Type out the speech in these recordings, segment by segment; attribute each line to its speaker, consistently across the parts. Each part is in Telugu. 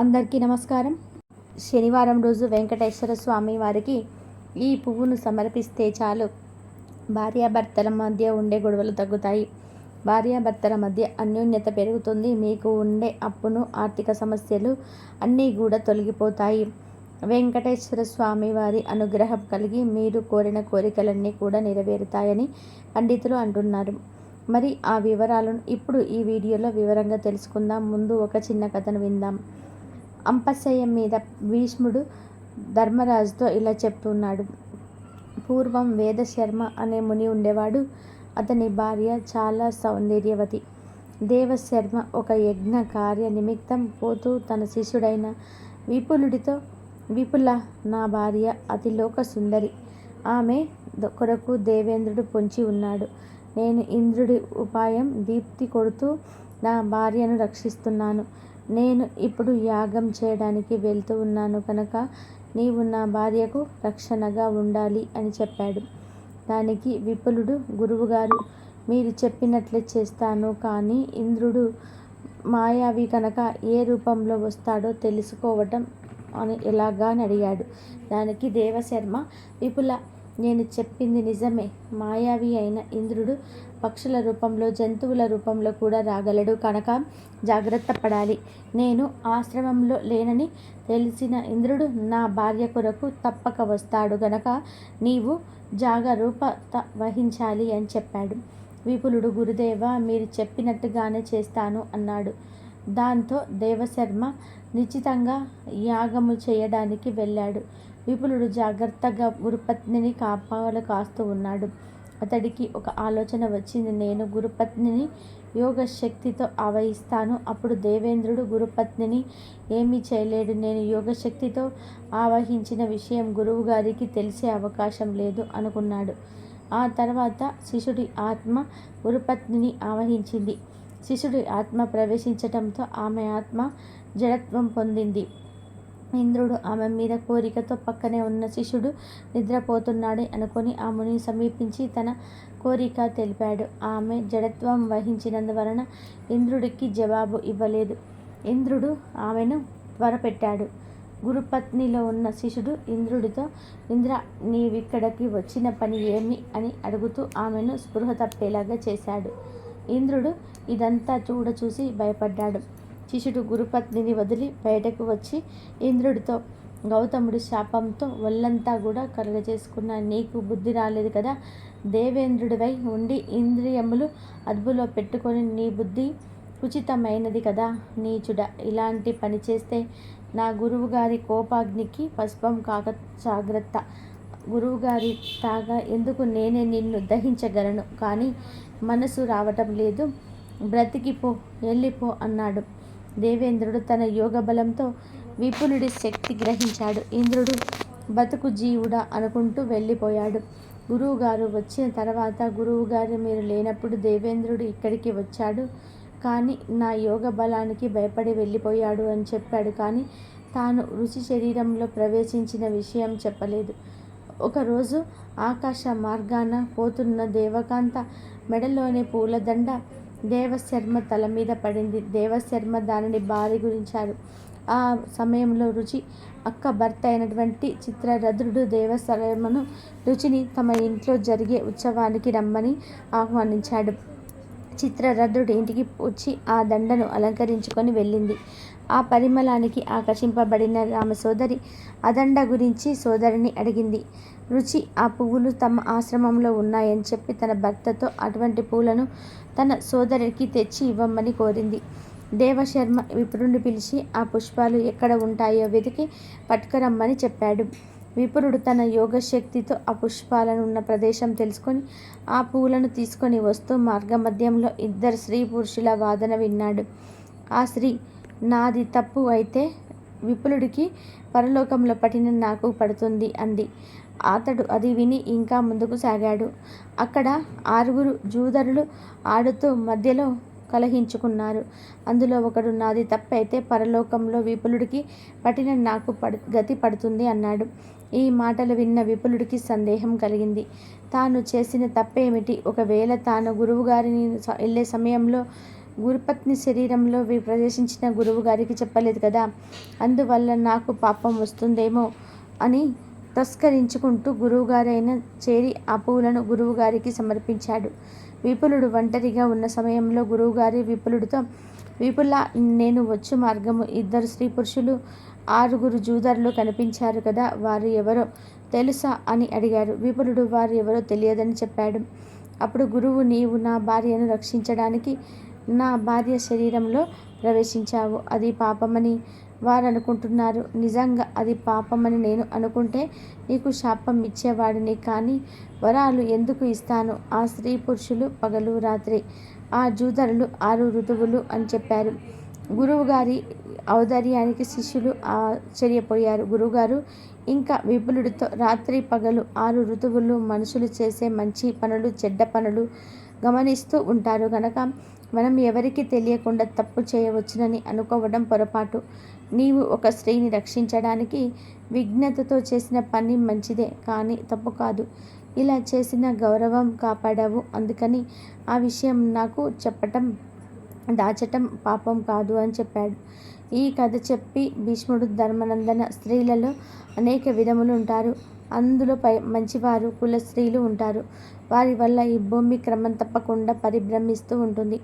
Speaker 1: అందరికీ నమస్కారం. శనివారం రోజు వెంకటేశ్వర స్వామి వారికి ఈ పువ్వును సమర్పిస్తే చాలు. భార్యాభర్తల మధ్య ఉండే గొడవలు తగ్గుతాయి. భార్యాభర్తల మధ్య అన్యోన్యత పెరుగుతుంది. మీకు ఉండే అప్పును ఆర్థిక సమస్యలు అన్నీ కూడా తొలగిపోతాయి. వెంకటేశ్వర స్వామి వారి అనుగ్రహం కలిగి మీరు కోరిన కోరికలన్నీ కూడా నెరవేరుతాయని పండితులు అంటున్నారు. మరి ఆ వివరాలను ఇప్పుడు ఈ వీడియోలో వివరంగా తెలుసుకుందాం. ముందు ఒక చిన్న కథను విందాం. అంపశయ్య మీద భీష్ముడు ధర్మరాజుతో ఇలా చెప్తున్నాడు. పూర్వం వేదశర్మ అనే ముని ఉండేవాడు. అతని భార్య చాలా సౌందర్యవతి. దేవశర్మ ఒక యజ్ఞ కార్య నిమిత్తం పోతూ తన శిష్యుడైన విపులుడితో విపుల నా భార్య అతిలోక సుందరి ఆమె కొరకు దేవేంద్రుడు పొంచి ఉన్నాడు. నేను ఇంద్రుడి ఉపాయం దీప్తి కొడుతూ నా భార్యను రక్షిస్తున్నాను. నేను ఇప్పుడు యాగం చేయడానికి వెళ్తూ ఉన్నాను కనుక నీవు నా భార్యకు రక్షణగా ఉండాలి అని చెప్పాడు. దానికి విపులుడు గురువుగారు మీరు చెప్పినట్లే చేస్తాను కానీ ఇంద్రుడు మాయావి కనుక ఏ రూపంలో వస్తాడో తెలుసుకోవటం అని ఎలాగా అని అడిగాడు. దానికి దేవశర్మ విపుల నేను చెప్పింది నిజమే. మాయావి అయిన ఇంద్రుడు పక్షుల రూపంలో జంతువుల రూపంలో కూడా రాగలడు. కనుక జాగ్రత్త పడాలి. నేను ఆశ్రమంలో లేనని తెలిసిన ఇంద్రుడు నా భార్య కొరకు తప్పక వస్తాడు. గనక నీవు జాగరూపత వహించాలి అని చెప్పాడు. విపులుడు గురుదేవ మీరు చెప్పినట్టుగానే చేస్తాను అన్నాడు. దాంతో దేవశర్మ నిశ్చితంగా యాగము చేయడానికి వెళ్ళాడు. విపులుడు జాగ్రత్తగా గురుపత్నిని కాపాలు కాస్తూ ఉన్నాడు. అతడికి ఒక ఆలోచన వచ్చింది. నేను గురుపత్నిని యోగ శక్తితో ఆవహిస్తాను. అప్పుడు దేవేంద్రుడు గురుపత్నిని ఏమీ చేయలేడు. నేను యోగశక్తితో ఆవహించిన విషయం గురువుగారికి తెలిసే అవకాశం లేదు అనుకున్నాడు. ఆ తర్వాత శిష్యుడి ఆత్మ గురుపత్నిని ఆవహించింది. శిష్యుడి ఆత్మ ప్రవేశించటంతో ఆమె ఆత్మ జడత్వం పొందింది. ఇంద్రుడు ఆమె మీద కోరికతో పక్కనే ఉన్న శిష్యుడు నిద్రపోతున్నాడే అనుకొని ఆమెని సమీపించి తన కోరిక తెలిపాడు. ఆమె జడత్వం వహించినందువలన ఇంద్రుడికి జవాబు ఇవ్వలేదు. ఇంద్రుడు ఆమెను త్వరపెట్టాడు. గురుపత్నిలో ఉన్న శిష్యుడు ఇంద్రుడితో ఇంద్ర నీవిక్కడికి వచ్చిన పని ఏమి అని అడుగుతూ ఆమెను స్పృహ తప్పేలాగా చేశాడు. ఇంద్రుడు ఇదంతా చూడ చూసి భయపడ్డాడు. శిష్యుడు గురుపత్నిని వదిలి బయటకు వచ్చి ఇంద్రుడితో గౌతముడి శాపంతో ఒళ్ళంతా కూడా కలుగజేసుకున్న నీకు బుద్ధి రాలేదు కదా? దేవేంద్రుడివై ఉండి ఇంద్రియములు అదుపులో పెట్టుకొని నీ బుద్ధి ఉచితమైనది కదా నీచుడ? ఇలాంటి పని చేస్తే నా గురువుగారి కోపాగ్నికి పసుపం కాక జాగ్రత్త. గురువుగారి తాగా ఎందుకు నేనే నిన్ను దహించగలను? కానీ మనసు రావటం లేదు. బ్రతికిపో వెళ్ళిపో అన్నాడు. దేవేంద్రుడు తన యోగ బలంతో విపులుడి శక్తి గ్రహించాడు. ఇంద్రుడు బతుకు జీవుడా అనుకుంటూ వెళ్ళిపోయాడు. గురువుగారు వచ్చిన తర్వాత గురువుగారు మీరు లేనప్పుడు దేవేంద్రుడు ఇక్కడికి వచ్చాడు. కానీ నా యోగ బలానికి భయపడి వెళ్ళిపోయాడు అని చెప్పాడు. కానీ తాను రుచి శరీరంలో ప్రవేశించిన విషయం చెప్పలేదు. ఒకరోజు ఆకాశ మార్గాన పోతున్న దేవకాంత మెడలోని పూలదండ దేవశర్మ తల మీద పడింది. దేవశర్మ దానిని భారీ గురించారు. ఆ సమయంలో రుచి అక్క భర్త అయినటువంటి చిత్రరథుడు దేవశర్మను రుచిని తమ ఇంట్లో జరిగే ఉత్సవానికి రమ్మని ఆహ్వానించాడు. చిత్రరథుడు ఇంటికి వచ్చి ఆ దండను అలంకరించుకొని వెళ్ళింది. ఆ పరిమళానికి ఆకర్షింపబడిన ఆమె సోదరి అదండ గురించి సోదరిని అడిగింది. రుచి ఆ పువ్వులు తమ ఆశ్రమంలో ఉన్నాయని చెప్పి తన భర్తతో అటువంటి పూలను తన సోదరికి తెచ్చి ఇవ్వమని కోరింది. దేవశర్మ విపురుని పిలిచి ఆ పుష్పాలు ఎక్కడ ఉంటాయో వెతికి పట్టుకురమ్మని చెప్పాడు. విపురుడు తన యోగశక్తితో ఆ పుష్పాలను ఉన్న ప్రదేశం తెలుసుకొని ఆ పూలను తీసుకొని వస్తూ మార్గమధ్యంలో ఇద్దరు స్త్రీ పురుషుల వాదన విన్నాడు. ఆ స్త్రీ నాది తప్పు అయితే విపులుడికి పరలోకంలో పట్టిన నాకు పడుతుంది అంది. అతడు అది విని ఇంకా ముందుకు సాగాడు. అక్కడ ఆరుగురు జూదరులు ఆడుతూ మధ్యలో కలహించుకున్నారు. అందులో ఒకడు నాది తప్పైతే పరలోకంలో విపులుడికి పట్టిన నాకు పడు గతి పడుతుంది అన్నాడు. ఈ మాటలు విన్న విపులుడికి సందేహం కలిగింది. తాను చేసిన తప్పేమిటి? ఒకవేళ తాను గురువుగారిని వెళ్ళే సమయంలో గురుపత్ని శరీరంలో ప్రవేశించిన గురువుగారికి చెప్పలేదు కదా? అందువల్ల నాకు పాపం వస్తుందేమో అని తస్కరించుకుంటూ గురువుగారైన చేరి ఆ పువ్వులను గురువుగారికి సమర్పించాడు. విపులుడు ఒంటరిగా ఉన్న సమయంలో గురువుగారి విపులుడితో విపుల నేను వచ్చు మార్గము. ఇద్దరు స్త్రీ పురుషులు ఆరుగురు జూదర్లు కనిపించారు కదా వారు ఎవరో తెలుసా? అని అడిగారు. విపులుడు వారు ఎవరో తెలియదని చెప్పాడు. అప్పుడు గురువు నీవు నా భార్యను రక్షించడానికి నా భార్య శరీరంలో ప్రవేశించావు. అది పాపమని వారు అనుకుంటున్నారు నిజంగా అది పాపమని నేను అనుకుంటే నీకు శాపం ఇచ్చేవాడిని కానీ వరాలు ఎందుకు ఇస్తాను? ఆ స్త్రీ పురుషులు పగలు రాత్రి ఆ జూదరులు ఆరు ఋతువులు అని చెప్పారు. గురువుగారి ఔదార్యానికి శిష్యులు ఆశ్చర్యపోయారు. గురువుగారు ఇంకా విపులుడితో రాత్రి పగలు ఆరు ఋతువులు మనుషులు చేసే మంచి పనులు చెడ్డ పనులు గమనిస్తూ ఉంటారు. గనక మనం ఎవరికి తెలియకుండా తప్పు చేయవచ్చునని అనుకోవడం పొరపాటు. నీవు ఒక స్త్రీని రక్షించడానికి విఘ్నతతో చేసిన పని మంచిదే కానీ తప్పు కాదు. ఇలా చేసిన గౌరవం కాపాడావు అందుకని ఆ విషయం నాకు చెప్పటం దాచటం పాపం కాదు అని చెప్పాడు. ఈ కథ చెప్పి భీష్ముడు ధర్మనందన స్త్రీలలో అనేక విధములు ఉంటారు. అందులో పై మంచివారు కుల స్త్రీలు ఉంటారు. వారి వల్ల ఈ భూమి క్రమం తప్పకుండా పరిభ్రమిస్తూ ఉంటుంది.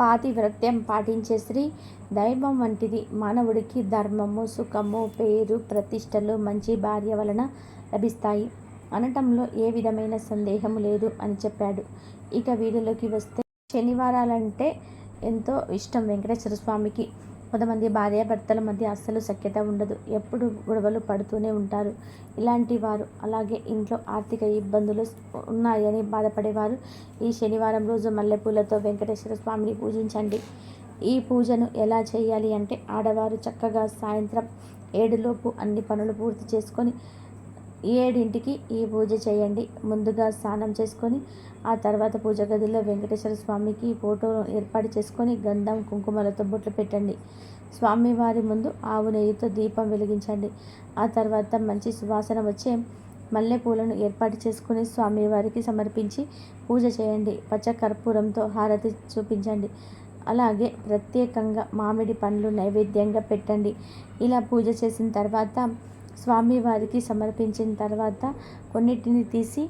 Speaker 1: పాతివ్రత్యం పాటించే స్త్రీ దైవం వంటిది. మానవుడికి ధర్మము సుఖము పేరు ప్రతిష్టలు మంచి భార్య వలన లభిస్తాయి. అనటంలో ఏ విధమైన సందేహము లేదు అని చెప్పాడు. ఇక వీడియోలోకి వస్తే శనివారాలంటే ఎంతో ఇష్టం వెంకటేశ్వర స్వామికి. కొంతమంది భార్యాభర్తల మధ్య అస్సలు సఖ్యత ఉండదు. ఎప్పుడు గొడవలు పడుతూనే ఉంటారు. ఇలాంటి వారు అలాగే ఇంట్లో ఆర్థిక ఇబ్బందులు ఉన్నాయని బాధపడేవారు. ఈ శనివారం రోజు మల్లెపూలతో వెంకటేశ్వర స్వామిని పూజించండి. ఈ పూజను ఎలా చేయాలి అంటే ఆడవారు చక్కగా సాయంత్రం ఏడులోపు అన్ని పనులు పూర్తి చేసుకొని ఏడింటికి ఈ పూజ చేయండి. ముందుగా స్నానం చేసుకొని ఆ తర్వాత పూజ గదిలో వెంకటేశ్వర స్వామికి ఫోటో ఏర్పాటు చేసుకొని గంధం కుంకుమలతో బొట్లు పెట్టండి. స్వామివారి ముందు ఆవు నెయ్యితో దీపం వెలిగించండి. ఆ తర్వాత మంచి సువాసన వచ్చే మల్లెపూలను ఏర్పాటు చేసుకుని స్వామివారికి సమర్పించి పూజ చేయండి. పచ్చ కర్పూరంతో హారతి చూపించండి. అలాగే ప్రత్యేకంగా మామిడి పండ్లు నైవేద్యంగా పెట్టండి. ఇలా పూజ చేసిన తర్వాత స్వామివారికి సమర్పించిన తర్వాత కొన్నిటిని తీసి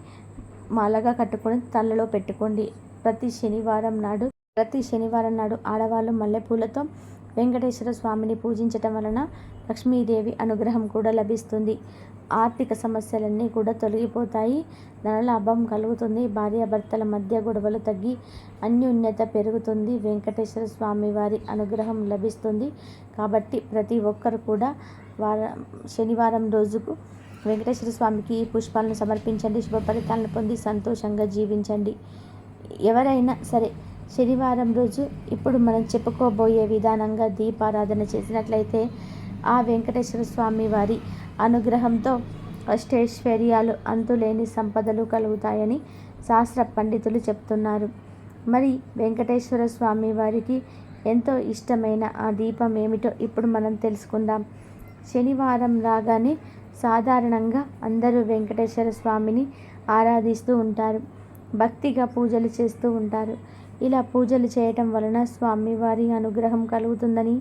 Speaker 1: మాలగా కట్టుకొని తలలో పెట్టుకోండి. ప్రతి శనివారం నాడు ప్రతి శనివారం నాడు ఆడవాళ్ళు మల్లెపూలతో వెంకటేశ్వర స్వామిని పూజించటం వలన లక్ష్మీదేవి అనుగ్రహం కూడా లభిస్తుంది. ఆర్థిక సమస్యలన్నీ కూడా తొలగిపోతాయి. ధనలాభం కలుగుతుంది. భార్యాభర్తల మధ్య గొడవలు తగ్గి అన్యోన్యత పెరుగుతుంది. వెంకటేశ్వర స్వామి వారి అనుగ్రహం లభిస్తుంది. కాబట్టి ప్రతి ఒక్కరు కూడా వార శనివారం రోజుకు వెంకటేశ్వర స్వామికి పుష్పాలను సమర్పించండి. శుభ ఫలితాలను పొంది సంతోషంగా జీవించండి. ఎవరైనా సరే శనివారం రోజు ఇప్పుడు మనం చెప్పుకోబోయే విధానంగా దీపారాధన చేసినట్లయితే ఆ వెంకటేశ్వర స్వామి వారి అనుగ్రహంతో అష్టైశ్వర్యాలు అంతులేని సంపదలు కలుగుతాయని శాస్త్ర పండితులు చెప్తున్నారు. మరి వెంకటేశ్వర స్వామి వారికి ఎంతో ఇష్టమైన ఆ దీపం ఏమిటో ఇప్పుడు మనం తెలుసుకుందాం. శనివారం రాగానే సాధారణంగా అందరూ వెంకటేశ్వర స్వామిని ఆరాధిస్తూ ఉంటారు. భక్తిగా పూజలు చేస్తూ ఉంటారు. ఇలా పూజలు చేయటం వలన స్వామివారి అనుగ్రహం కలుగుతుందని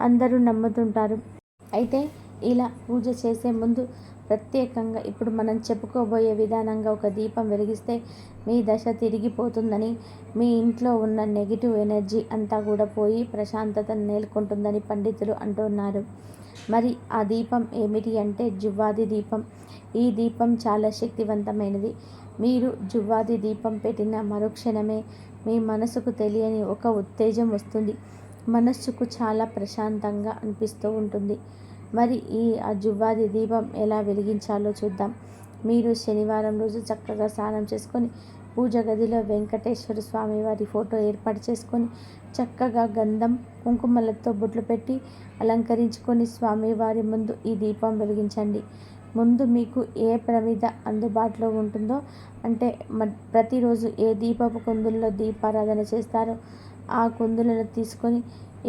Speaker 1: అందరూ నమ్ముతుంటారు. అయితే ఇలా పూజ చేసే ముందు ప్రత్యేకంగా ఇప్పుడు మనం చెప్పుకోబోయే విధానంగా ఒక దీపం వెలిగిస్తే మీ దశ తిరిగిపోతుందని మీ ఇంట్లో ఉన్న నెగిటివ్ ఎనర్జీ అంతా కూడా పోయి ప్రశాంతత నేర్కొంటుందని పండితులు అంటున్నారు. మరి ఆ దీపం ఏమిటి అంటే జువ్వాది దీపం. ఈ దీపం చాలా శక్తివంతమైనది. మీరు జువ్వాది దీపం పెట్టిన మరుక్షణమే మీ మనసుకు తెలియని ఒక ఉత్తేజం వస్తుంది. మనస్సుకు చాలా ప్రశాంతంగా అనిపిస్తూ ఉంటుంది. మరి ఈ ఆ జువ్వాది దీపం ఎలా వెలిగించాలో చూద్దాం. మీరు శనివారం రోజు చక్కగా స్నానం చేసుకొని పూజ గదిలో వెంకటేశ్వర స్వామి వారి ఫోటో ఏర్పాటు చేసుకొని చక్కగా గంధం కుంకుమలతో బొట్లు పెట్టి అలంకరించుకొని స్వామివారి ముందు ఈ దీపం వెలిగించండి. ముందు మీకు ఏ ప్రమిద అందుబాటులో ఉంటుందో అంటే ప్రతిరోజు ఏ దీపపు కుందుల్లో దీపారాధన చేస్తారో ఆ కుందులను తీసుకొని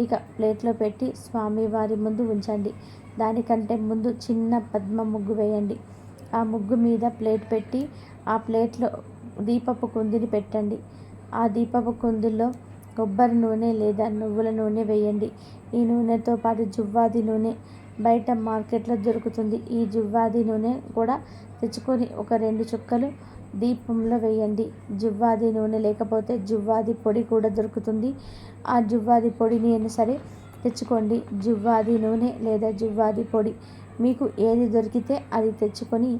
Speaker 1: ఇక ప్లేట్లో పెట్టి స్వామివారి ముందు ఉంచండి. దానికంటే ముందు చిన్న పద్మ ముగ్గు వేయండి. ఆ ముగ్గు మీద ప్లేట్ పెట్టి ఆ ప్లేట్లో దీపపు కుందిని పెట్టండి. ఆ దీపపు కుందుల్లో కొబ్బరి నూనె లేదా నువ్వుల నూనె వేయండి. ఈ నూనెతో పాటు జువ్వాది నూనె బయట మార్కెట్లో దొరుకుతుంది. ఈ జువ్వాది నూనె కూడా తెచ్చుకొని ఒక రెండు చుక్కలు దీపంలో వేయండి. జువ్వాది నూనె లేకపోతే జువ్వాది పొడి కూడా దొరుకుతుంది. ఆ జువ్వాది పొడిని అయినా సరే తెచ్చుకోండి. జువ్వాది నూనె లేదా జువ్వాది పొడి మీకు ఏది దొరికితే అది తెచ్చుకొని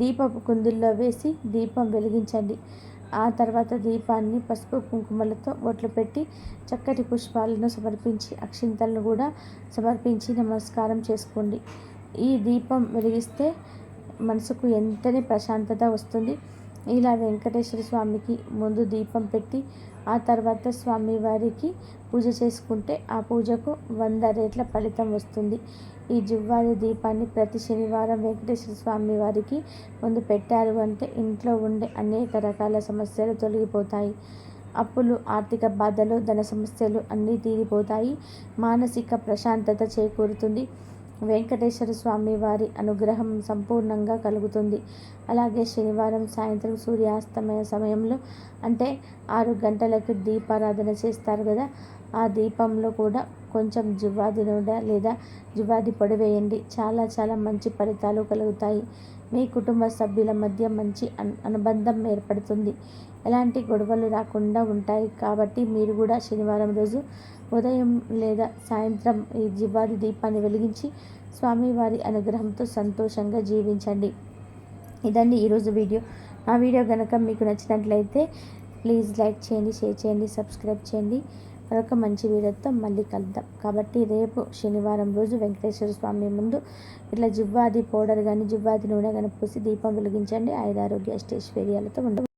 Speaker 1: దీపపు కుందుల్లో వేసి దీపం వెలిగించండి. ఆ తర్వాత దీపాన్ని పసుపు కుంకుమలతో బొట్లు పెట్టి చక్కటి పుష్పాలను సమర్పించి అక్షింతలను కూడా సమర్పించి నమస్కారం చేసుకోండి. ఈ దీపం వెలిగిస్తే మనసుకు ఎంతనే ప్రశాంతత వస్తుంది? ఇలా వెంకటేశ్వర స్వామికి ముందు దీపం పెట్టి ఆ తర్వాత స్వామివారికి పూజ చేసుకుంటే ఆ పూజకు వంద రేట్ల ఫలితం వస్తుంది. ఈ జువ్వాది దీపాన్ని ప్రతి శనివారం వెంకటేశ్వర స్వామి వారికి ముందు పెట్టారు అంటే ఇంట్లో ఉండే అనేక రకాల సమస్యలు తొలగిపోతాయి. అప్పులు ఆర్థిక బాధలు ధన సమస్యలు అన్నీ తీరిపోతాయి. మానసిక ప్రశాంతత చేకూరుతుంది. వెంకటేశ్వర స్వామి వారి అనుగ్రహం సంపూర్ణంగా కలుగుతుంది. అలాగే శనివారం సాయంత్రం సూర్యాస్తమయ సమయంలో అంటే ఆరు గంటలకు దీపారాధన చేస్తారు కదా ఆ దీపంలో కూడా కొంచెం జువ్వాది నూనె లేదా జువ్వాది పొడి వేయండి. చాలా చాలా మంచి ఫలితాలు కలుగుతాయి. మీ కుటుంబ సభ్యుల మధ్య మంచి అనుబంధం ఏర్పడుతుంది. ఎలాంటి గొడవలు రాకుండా ఉంటాయి కాబట్టి మీరు కూడా శనివారం రోజు ఉదయం లేదా సాయంత్రం ఈ జీవాది దీపాన్ని వెలిగించి స్వామివారి అనుగ్రహంతో సంతోషంగా జీవించండి. ఇదండి ఈరోజు వీడియో. నా వీడియో కనుక మీకు నచ్చినట్లయితే ప్లీజ్ లైక్ చేయండి షేర్ చేయండి సబ్స్క్రైబ్ చేయండి. మరొక మంచి వీడియోతో మళ్ళీ కలుద్దాం. కాబట్టి రేపు శనివారం రోజు వెంకటేశ్వర స్వామి ముందు ఇట్లా జివ్వాది పౌడర్ కానీ జివ్వాది నూనె కానీ పూసి దీపం వెలిగించండి. ఐదారోగ్య అష్టేశ్వర్యాలతో ఉండవు